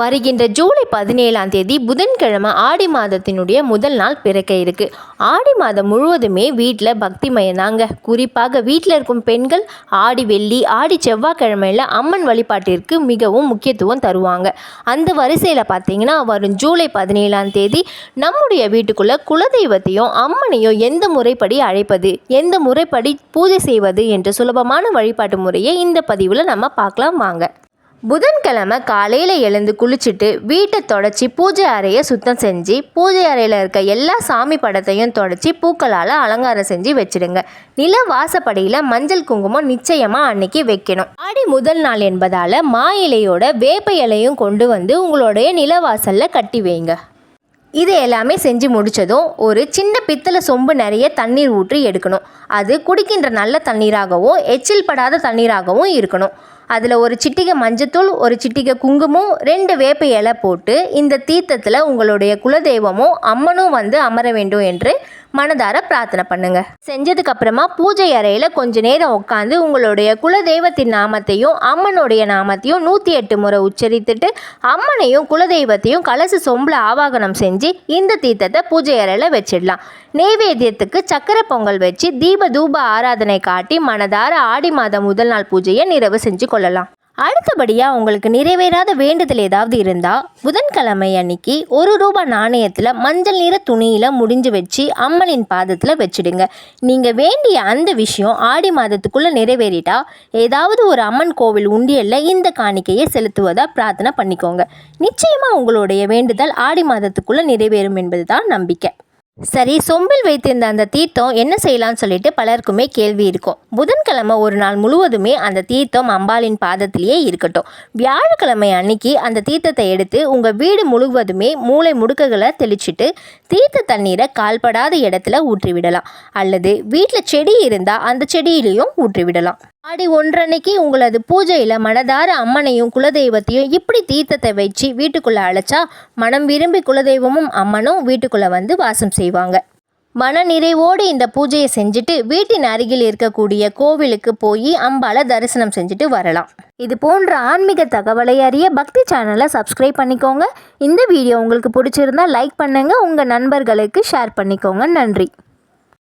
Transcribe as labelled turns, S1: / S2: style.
S1: வருகின்ற ஜூலை பதினேழாம் தேதி புதன்கிழமை ஆடி மாதத்தினுடைய முதல் நாள் பிறக்க இருக்கு. ஆடி மாதம் முழுவதுமே வீட்டில் பக்திமயம் தாங்க. குறிப்பாக வீட்டில் இருக்கும் பெண்கள் ஆடி வெள்ளி ஆடி செவ்வாய்க்கிழமையில் அம்மன் வழிபாட்டிற்கு மிகவும் முக்கியத்துவம் தருவாங்க. அந்த வரிசையில் பார்த்தீங்கன்னா வரும் ஜூலை பதினேழாம் தேதி நம்முடைய வீட்டுக்குள்ள குலதெய்வத்தையும் அம்மனையும் எந்த முறைப்படி அழைப்பது எந்த முறைப்படி பூஜை செய்வது என்ற சுலபமான வழிபாட்டு முறையை இந்த பதிவில் நம்ம பார்க்கலாம் வாங்க. புதன்கிழமை காலையில் எழுந்து குளிச்சுட்டு வீட்டை தொடச்சி பூஜை அறையை சுத்தம் செஞ்சு பூஜை அறையில் இருக்க எல்லா சாமி படத்தையும் தொடச்சி பூக்களால் அலங்காரம் செஞ்சு வச்சிடுங்க. நில வாசப்படியில் மஞ்சள் குங்குமம் நிச்சயமாக அன்னைக்கு வைக்கணும். ஆடி முதல் நாள் என்பதால் மா இலையோட வேப்ப இலையும் கொண்டு வந்து உங்களுடைய நிலவாசலில் கட்டி வைங்க. இது எல்லாமே செஞ்சு முடித்ததும் ஒரு சின்ன பித்தளை சொம்பு நிறைய தண்ணீர் ஊற்றி எடுக்கணும். அது குடிக்கின்ற நல்ல தண்ணீராகவும் எச்சில் படாத தண்ணீராகவும் இருக்கணும். அதில் ஒரு சிட்டிகை மஞ்சத்தூள் ஒரு சிட்டிகை குங்குமம் ரெண்டு வேப்ப இலை போட்டு இந்த தீர்த்தத்தில் உங்களுடைய குலதெய்வமும் அம்மனும் வந்து அமர வேண்டும் என்று மனதார பிரார்த்தனை பண்ணுங்க. செஞ்சதுக்கு அப்புறமா பூஜை அறையில் கொஞ்ச நேரம் உட்காந்து உங்களுடைய குலதெய்வத்தின் நாமத்தையும் அம்மனுடைய நாமத்தையும் நூற்றி எட்டு முறை உச்சரித்துட்டு அம்மனையும் குலதெய்வத்தையும் கலசு சொம்பில் ஆவாகனம் செஞ்சு இந்த தீர்த்தத்தை பூஜை அறையில் வச்சிடலாம். நெய்வேத்தியத்துக்கு சக்கரை பொங்கல் வச்சு தீப தூப ஆராதனை காட்டி மனதார ஆடி மாதம் முதல் நாள் பூஜையை நிறைவு செஞ்சு கொள்ளலாம். அடுத்தபடியாக உங்களுக்கு நிறைவேறாத வேண்டுதல் ஏதாவது இருந்தால் புதன்கிழமை அன்னைக்கு ஒரு ரூபாய் நாணயத்தில் மஞ்சள் நிற துணியில் முடிஞ்சு வச்சு அம்மனின் பாதத்தில் வச்சுடுங்க. நீங்கள் வேண்டிய அந்த விஷயம் ஆடி மாதத்துக்குள்ளே நிறைவேறிட்டா ஏதாவது ஒரு அம்மன் கோவில் உண்டியலில் இந்த காணிக்கையை செலுத்துவதாக பிரார்த்தனை பண்ணிக்கோங்க. நிச்சயமாக உங்களுடைய வேண்டுதல் ஆடி மாதத்துக்குள்ளே நிறைவேறும் என்பது தான் நம்பிக்கை. சரி சொம்பில் வைத்திருந்த அந்த தீர்த்தம் என்ன செய்யலாம்னு சொல்லிட்டு பலருக்குமே கேள்வி இருக்கும். புதன்கிழமை ஒரு நாள் முழுவதுமே அந்த தீர்த்தம் அம்பாளின் பாதத்திலேயே இருக்கட்டும். வியாழக்கிழமை அன்னைக்கு அந்த தீர்த்தத்தை எடுத்து உங்கள் வீடு முழுவதுமே மூளை முடுக்குகளை தெளிச்சிட்டு தீர்த்த தண்ணீரை கால்படாத இடத்துல ஊற்றி விடலாம் அல்லது வீட்டில் செடி இருந்தால் அந்த செடியிலையும் ஊற்றி விடலாம் ஆடி ஒன்றன்னைக்கு உங்களது பூஜையில் மனதார அம்மனையும் குலதெய்வத்தையும் இப்படி தீர்த்தத்தை வச்சு வீட்டுக்குள்ளே அழைச்சா மனம் விரும்பி குலதெய்வமும் அம்மனும் வீட்டுக்குள்ளே வந்து வாசம் செய்வாங்க. மன நிறைவோடு இந்த பூஜையை செஞ்சுட்டு வீட்டின் அருகில் இருக்கக்கூடிய கோவிலுக்கு போய் அம்பால தரிசனம் செஞ்சுட்டு வரலாம். இது போன்ற ஆன்மீக தகவலை அறிய பக்தி சேனலை சப்ஸ்கிரைப் பண்ணிக்கோங்க. இந்த வீடியோ உங்களுக்கு பிடிச்சிருந்தா லைக் பண்ணுங்கள் உங்கள் நண்பர்களுக்கு ஷேர் பண்ணிக்கோங்க. நன்றி.